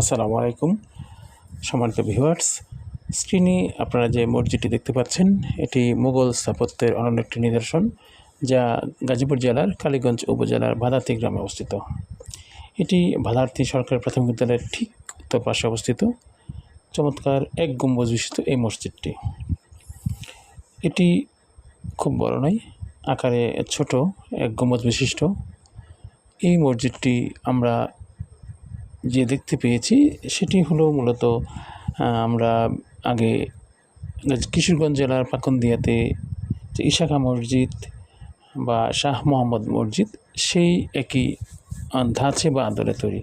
আসসালামু আলাইকুম, সম্মানিত ভিউয়ার্স। স্ক্রিনে আপনারা যে মসজিদটি দেখতে পাচ্ছেন, এটি মুঘল স্থাপত্যের অনন্য একটি নিদর্শন, যা গাজীপুর জেলার কালীগঞ্জ উপজেলার ভাদাতি গ্রামে অবস্থিত। এটি ভাদার্থী সরকারি প্রাথমিক বিদ্যালয়ের ঠিক উত্তর পাশে অবস্থিত। চমৎকার এক গম্বুজ বিশিষ্ট এই মসজিদটি। এটি খুব বড় নয়, আকারে ছোট, এক গম্বুজ বিশিষ্ট। এই মসজিদটি আমরা যে দেখতে পেয়েছি, সেটি হলো মূলত আমরা আগে কিশোরগঞ্জ জেলার পাকন্দিয়াতে যে ইশাখা মসজিদ বা শাহ মোহাম্মদ মসজিদ, সেই একই ধাঁচে বা আদলে তৈরি।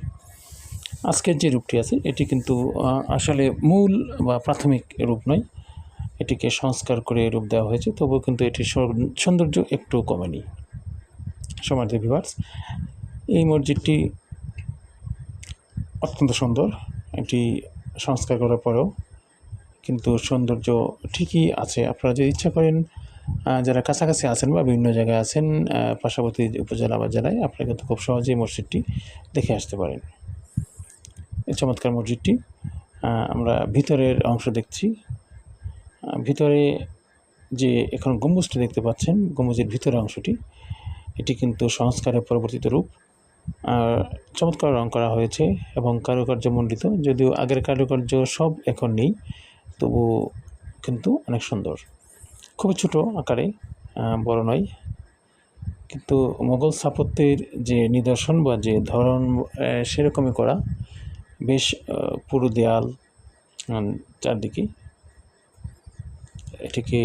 আজকের যে রূপটি আছে, এটি কিন্তু আসলে মূল বা প্রাথমিক রূপ নয়। এটিকে সংস্কার করে রূপ দেওয়া হয়েছে, তবুও কিন্তু এটির সৌন্দর্য একটু কমেনি। সমাজ ভিভার্স এই মসজিদটি অত্যন্ত সুন্দর। এটি সংস্কার করার পরেও কিন্তু সৌন্দর্য ঠিকই আছে। আপনারা যদি ইচ্ছা করেন যারা কাছাকাছি আছেন বা বিভিন্ন জায়গায় আছেন পার্শ্ববর্তী উপজেলা বা জেলায়, আপনারা কিন্তু খুব সহজেই মসজিদটি দেখে আসতে পারেন। এই চমৎকার মসজিদটি আমরা ভিতরের অংশ দেখছি। ভিতরে যে এখন গম্বুজটি দেখতে পাচ্ছেন, গম্বুজের ভিতরের অংশটি, এটি কিন্তু সংস্কারের পরবর্তীত রূপ চমৎকার রং করা হয়েছে এবং কারুকার্য মণ্ডিত, যদিও আগের কারুকার্য সব এখন নেই, তবু কিন্তু অনেক সুন্দর। খুবই ছোট আকারে বড় নয়, কিন্তু মোগল স্থাপত্যের যে নিদর্শন বা যে ধরন সেরকমই করা। বেশ পুরো দেয়াল চারদিকে। এটিকে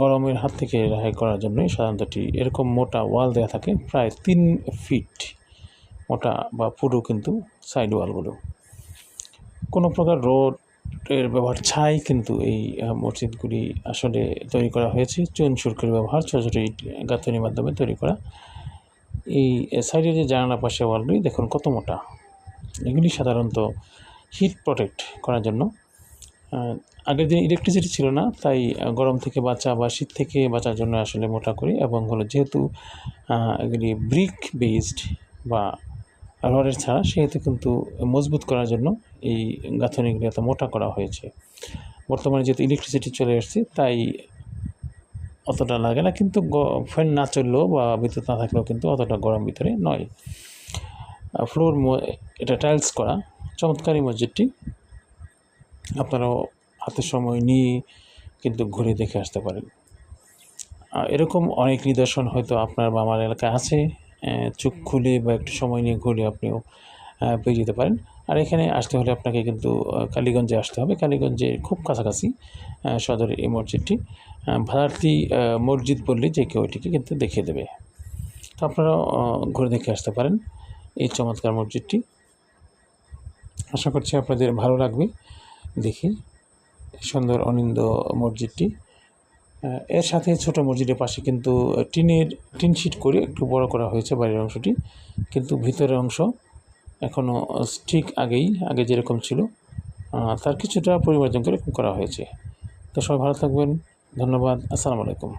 গরমের হাত থেকে রেহাই করার জন্যই সাধারণত এরকম মোটা ওয়াল দেওয়া থাকে, প্রায় তিন ফিট। মোটা বা পুরো কিন্তু সাইড ওয়ালগুলো কোনো প্রকার রোডের ব্যবহার, ছাই কিন্তু এই মসজিদগুলি আসলে তৈরি করা হয়েছে। চুন সুরকির ব্যবহার, ছোটো ছোটো ইট গাঁথনির মাধ্যমে তৈরি করা। এই সাইডের যে জানালা পাশে ওয়ালগুলি দেখুন কত মোটা। এগুলি সাধারণত হিট প্রোটেক্ট করার জন্য। আগের দিন ইলেকট্রিসিটি ছিল না, তাই গরম থেকে বাঁচা বা শীত থেকে বাঁচার জন্য আসলে মোটা করি। এবং হলো যেহেতু এগুলি ব্রিক বেসড বা রডের ছাড়া, সেহেতু কিন্তু মজবুত করার জন্য এই গাঁথনিগুলি এত মোটা করা হয়েছে। বর্তমানে যেহেতু ইলেকট্রিসিটি চলে এসেছে তাই অতটা লাগে না, কিন্তু ফ্যান না চললেও বা বিদ্যুৎ না থাকলেও কিন্তু অতটা গরম ভিতরে নয়। ফ্লোর এটা টাইলস করা চমৎকার মসজিদটি। আপনারাও হাতে সময় নিয়ে কিন্তু ঘুরে দেখে আসতে পারেন। এরকম অনেক নিদর্শন হয়তো আপনার বা আমার এলাকায় আছে। চোখ খুলে বা একটু সময় নিয়ে ঘুরে আপনিও পেয়ে যেতে পারেন। আর এখানে আসতে হলে আপনাকে কিন্তু কালীগঞ্জে আসতে হবে। কালীগঞ্জের খুব কাছাকাছি সদরের এই মসজিদটি। ভারতী মসজিদ বললে যে কেউ এটিকে কিন্তু দেখিয়ে দেবে। তো আপনারাও ঘুরে দেখে আসতে পারেন এই চমৎকার মসজিদটি। আশা করছি আপনাদের ভালো লাগবে। দেখি, সুন্দর, অনিন্দ মসজিদটি। এর সাথে ছোট মসজিদের পাশে কিন্তু টিনের, টিন শিট করে একটু বড় করা হয়েছে বাইরের অংশটি। কিন্তু ভিতরের অংশ এখনও ঠিক আগেই, আগে যেরকম ছিল তার কিছুটা পরিবর্তন করে করা হয়েছে। তো সবাই ভালো থাকবেন। ধন্যবাদ। আসসালামু আলাইকুম।